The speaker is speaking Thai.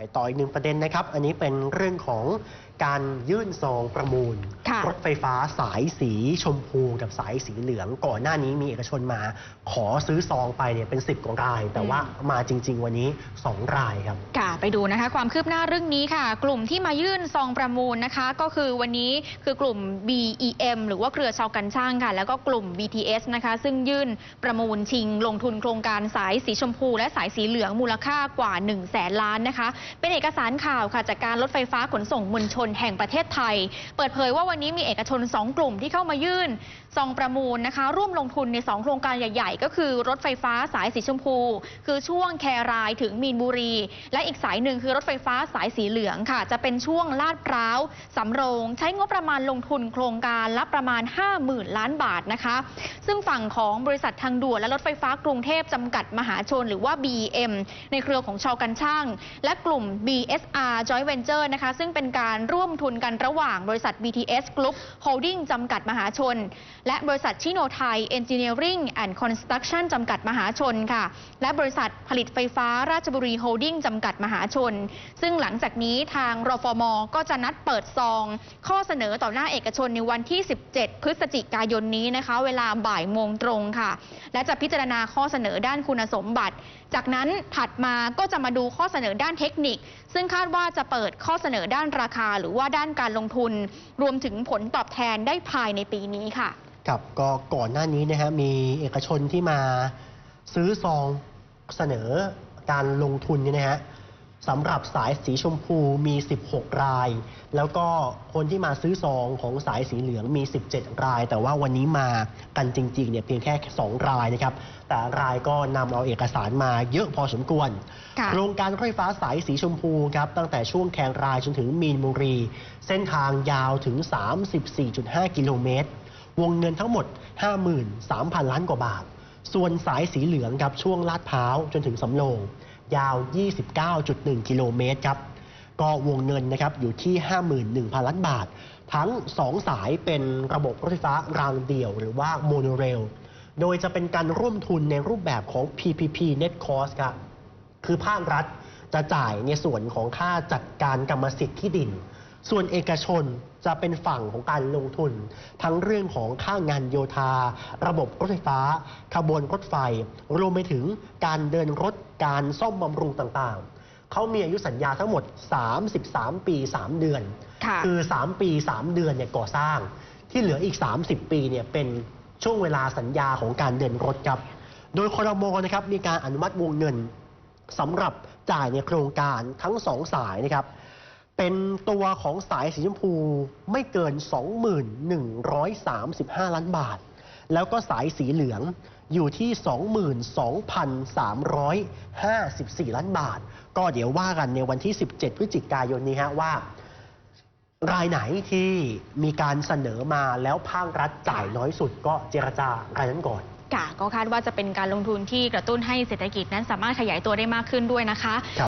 ไปต่ออีกหนึ่งประเด็นนะครับ อันนี้เป็นเรื่องของการยื่นซองประมูลค่ะรถไฟฟ้าสายสีชมพูกับสายสีเหลือง ก่อนหน้านี้มีเอกชนมา ขอซื้อซองไปเนี่ยเป็น10กว่าราย แต่ว่ามาจริง ๆ วันนี้ 2 รายครับ ค่ะ ไปดูนะคะ ความคืบหน้าเรื่องนี้ค่ะ กลุ่มที่มายื่นซองประมูลนะคะ ก็คือวันนี้คือกลุ่ม BEM หรือว่าเครือชาวกันช่างค่ะ แล้วก็กลุ่ม BTS นะคะ ซึ่งยื่นประมูลชิง ลงทุนโครงการสายสีชมพู และสายสีเหลืองมูลค่ากว่า1 0 0 0 0แสนล้านนะคะเป็นเอกสารข่าวค่ะจากการรถไฟฟ้าขนส่งมวลชนแห่งประเทศไทย เปิดเผยว่าวันนี้มีเอกชน 2 กลุ่มที่เข้ามายื่นซองประมูลนะคะ ร่วมลงทุนใน 2 โครงการใหญ่ ๆ ก็คือรถไฟฟ้าสายสีชมพู คือช่วงแครายถึงมีนบุรี และอีกสายหนึ่งคือรถไฟฟ้าสายสีเหลืองค่ะ จะเป็นช่วงลาดพร้าวสำโรง ใช้งบประมาณลงทุนโครงการละประมาณ 50,000 ล้านบาทนะคะ ซึ่งฝั่งของบริษัททางด่วนและรถไฟฟ้ากรุงเทพจำกัดมหาชน หรือว่า BM ในเครือของชาวกันช่าง และกลุ่ม BSR Joint Venture นะคะซึ่งเป็นการร่วมทุนกันระหว่างบริษัท BTS Group Holding จำกัดมหาชน และบริษัทชิโนไทย Engineering and Construction จำกัดมหาชนค่ะ และบริษัทผลิตไฟฟ้าราชบุรีโฮลดิ้งจำกัดมหาชน ซึ่งหลังจากนี้ทางรฟม ก็จะนัดเปิดซอง ข้อเสนอต่อหน้าเอกชนในวันที่ 17 พฤศจิกายนนี้นะคะ เวลาบ่ายโมงตรงค่ะ และจะพิจารณาข้อเสนอด้านคุณสมบัติ จากนั้นถัดมาก็จะมาดูข้อเสนอด้านเทคนิคซึ่งคาดว่าจะเปิดข้อเสนอด้านราคาหรือว่าด้านการลงทุน รวมถึงผลตอบแทนได้ภายในปีนี้ค่ะกับก็ก่อนหน้านี้นะฮะมีเอกชนที่มาซื้อซองเสนอการลงทุนเนี่ยนะฮะ สำหรับสายสีชมพูมี 16 ราย แล้วก็คนที่มาซื้อซองของสายสีเหลืองมี 17 ราย แต่ว่าวันนี้มากันจริงๆเนี่ยเพียงแค่ 2 รายนะครับ แต่รายก็นำเอาเอกสารมาเยอะพอสมควรค่ะโครงการรถไฟฟ้าสายสีชมพูครับตั้งแต่ช่วงแคงรายจนถึงมีนบุรี เส้นทางยาวถึง 34.5 กิโลเมตร วงเงินทั้งหมด 53,000 ล้านกว่าบาท ส่วนสายสีเหลืองครับช่วงลาดพร้าวจนถึงสำโรง ยาว 29.1 กิโลเมตรครับ ก็วงเงินนะครับอยู่ที่ 51,000 ล้านบาท ทั้ง 2 สายเป็นระบบรถไฟฟ้ารางเดี่ยวหรือว่าโมโนเรล โดยจะเป็นการร่วมทุนในรูปแบบของ PPP Net Cost ครับ คือภาครัฐจะจ่ายในส่วนของค่าจัดการกรรมสิทธิ์ที่ดิน ส่วนเอกชนจะเป็นฝั่งของการลงทุน ทั้งเรื่องของค่างานโยธา ระบบรถไฟฟ้า ขบวนรถไฟ รวมไปถึงการเดินรถการซ่อมบำรุงต่างๆ เขามีอายุสัญญาทั้งหมด 33 ปี 3 เดือนค่ะคือ 3 ปี 3 เดือนเนี่ยก่อสร้าง ที่เหลืออีก 30 ปีเนี่ยเป็นช่วงเวลาสัญญาของการเดินรถครับ โดยคอรมอนะครับมีการอนุมัติวงเงินสำหรับจ่ายในโครงการทั้งสองสายนะครับ เป็นตัวของสายสีชมพูไม่เกิน 2135 ล้านบาท แล้วก็สายสีเหลืองอยู่ที่ 22,354 ล้านบาท ก็เดี๋ยวว่ากันในวันที่ 17 พฤศจิกายนนี้ฮะว่า รายไหนที่มีการเสนอมาแล้วภาครัฐจ่ายน้อยสุดก็เจรจารายนั้นก่อนค่ะก็คาดว่าจะเป็นการลงทุนที่กระตุ้นให้เศรษฐกิจนั้นสามารถขยายตัวได้มากขึ้นด้วยนะคะ